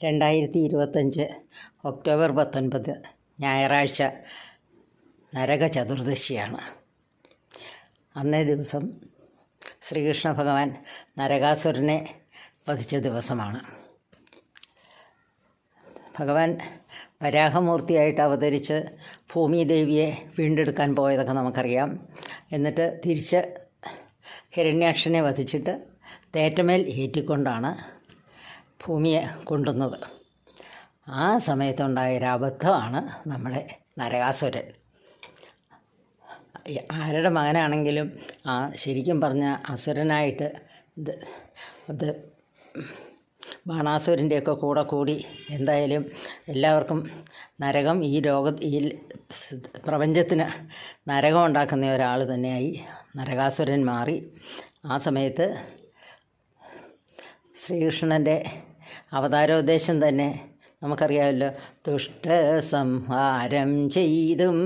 രണ്ടായിരത്തി ഇരുപത്തഞ്ച് ഒക്ടോബർ പത്തൊൻപത് ഞായറാഴ്ച നരക ചതുർദശിയാണ്. അന്നേ ദിവസം ശ്രീകൃഷ്ണ ഭഗവാൻ നരകാസുരനെ വധിച്ച ദിവസമാണ്. ഭഗവാൻ വരാഹമൂർത്തിയായിട്ട് അവതരിച്ച് ഭൂമിദേവിയെ വീണ്ടെടുക്കാൻ പോയതൊക്കെ നമുക്കറിയാം. എന്നിട്ട് തിരിച്ച് ഹിരണ്യാക്ഷനെ വധിച്ചിട്ട് തേറ്റമേൽ ഏറ്റിക്കൊണ്ടാണ് ഭൂമിയെ കൊണ്ടുവന്നത്. ആ സമയത്തുണ്ടായ ഒരു അബദ്ധമാണ് നമ്മുടെ നരകാസുരൻ. ആരുടെ മകനാണെങ്കിലും ആ ശരിക്കും പറഞ്ഞ അസുരനായിട്ട് ഇത് ബാണാസുരന്റെയൊക്കെ കൂടെ കൂടി എന്തായാലും എല്ലാവർക്കും നരകം ഈ ലോക ഈ പ്രപഞ്ചത്തിന് നരകം ഉണ്ടാക്കുന്ന ഒരാൾ തന്നെയായി നരകാസുരൻ മാറി. ആ സമയത്ത് ശ്രീകൃഷ്ണന്റെ അവതാരോദ്ദേശം തന്നെ നമുക്കറിയാമല്ലോ. ദുഷ്ടസംഹാരം ചെയ്തും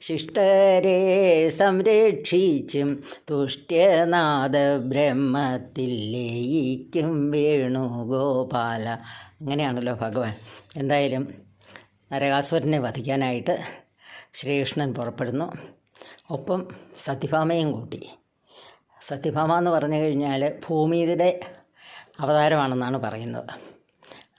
ശിഷ്ടരെ സംരക്ഷിച്ചും തുഷ്ട്യനാഥ ബ്രഹ്മത്തിൽ ലയിക്കും വേണുഗോപാല. അങ്ങനെയാണല്ലോ ഭഗവാൻ. എന്തായാലും നരകാസുരനെ വധിക്കാനായിട്ട് ശ്രീകൃഷ്ണൻ പുറപ്പെടുന്നു. ഒപ്പം സത്യഭാമയും കൂട്ടി. സത്യഭാമ എന്ന് പറഞ്ഞു കഴിഞ്ഞാൽ ഭൂമിയുടെ അവതാരമാണെന്നാണ് പറയുന്നത്.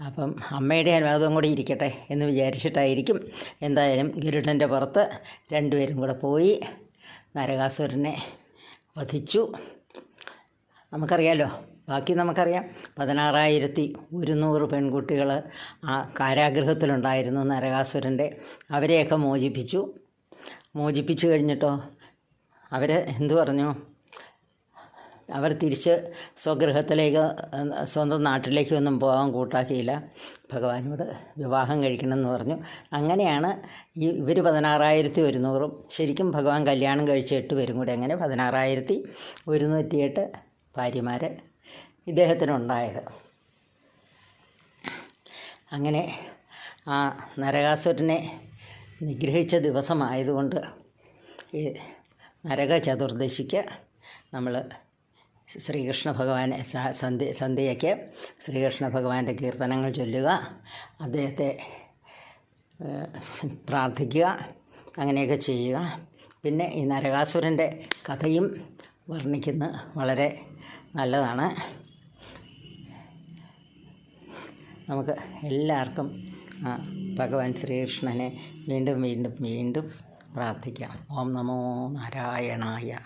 അപ്പം അമ്മയുടെ അനുവാദവും കൂടി ഇരിക്കട്ടെ എന്ന് വിചാരിച്ചിട്ടായിരിക്കും എന്തായാലും ഗരുഡന്റെ പുറത്ത് രണ്ടുപേരും കൂടെ പോയി നരകാസുരനെ വധിച്ചു. നമുക്കറിയാലോ ബാക്കി നമുക്കറിയാം. പതിനാറായിരത്തി ഒരുന്നൂറ് പെൺകുട്ടികൾ ആ കാരാഗ്രഹത്തിലുണ്ടായിരുന്നു നരകാസുരന്റെ. അവരെയൊക്കെ മോചിപ്പിച്ചു. മോചിപ്പിച്ചു കഴിഞ്ഞിട്ടോ? അവർ എന്തു പറഞ്ഞു? അവർ തിരിച്ച് സ്വഗൃഹത്തിലേക്ക് സ്വന്തം നാട്ടിലേക്കൊന്നും പോകാൻ കൂട്ടാക്കിയില്ല. ഭഗവാനോട് വിവാഹം കഴിക്കണമെന്ന് പറഞ്ഞു. അങ്ങനെയാണ് ഈ ഇവർ പതിനാറായിരത്തി ഒരുന്നൂറും ശരിക്കും ഭഗവാൻ കല്യാണം കഴിച്ച എട്ട് പേരും കൂടി അങ്ങനെ പതിനാറായിരത്തി ഒരുന്നൂറ്റിയെട്ട് ഭാര്യമാർ ഇദ്ദേഹത്തിനുണ്ടായത്. അങ്ങനെ ആ നരകാസുരനെ നിഗ്രഹിച്ച ദിവസമായതുകൊണ്ട് ഈ നരക ചതുർദശിക്ക് നമ്മൾ ശ്രീകൃഷ്ണ ഭഗവാനെ സന്ധ്യ സന്ധ്യയ്ക്ക് ശ്രീകൃഷ്ണ ഭഗവാന്റെ കീർത്തനങ്ങൾ ചൊല്ലുക. അദ്ദേഹത്തെ പ്രാർത്ഥിക്കുക. അങ്ങനെയൊക്കെ ചെയ്യുക. പിന്നെ ഈ നരകാസുരന്റെ കഥയും വർണിക്കുന്നത് വളരെ നല്ലതാണ്. നമുക്ക് എല്ലാവർക്കും ഭഗവാൻ ശ്രീകൃഷ്ണനെ വീണ്ടും വീണ്ടും വീണ്ടും പ്രാർത്ഥിക്കാം. ഓം നമോ നാരായണായ.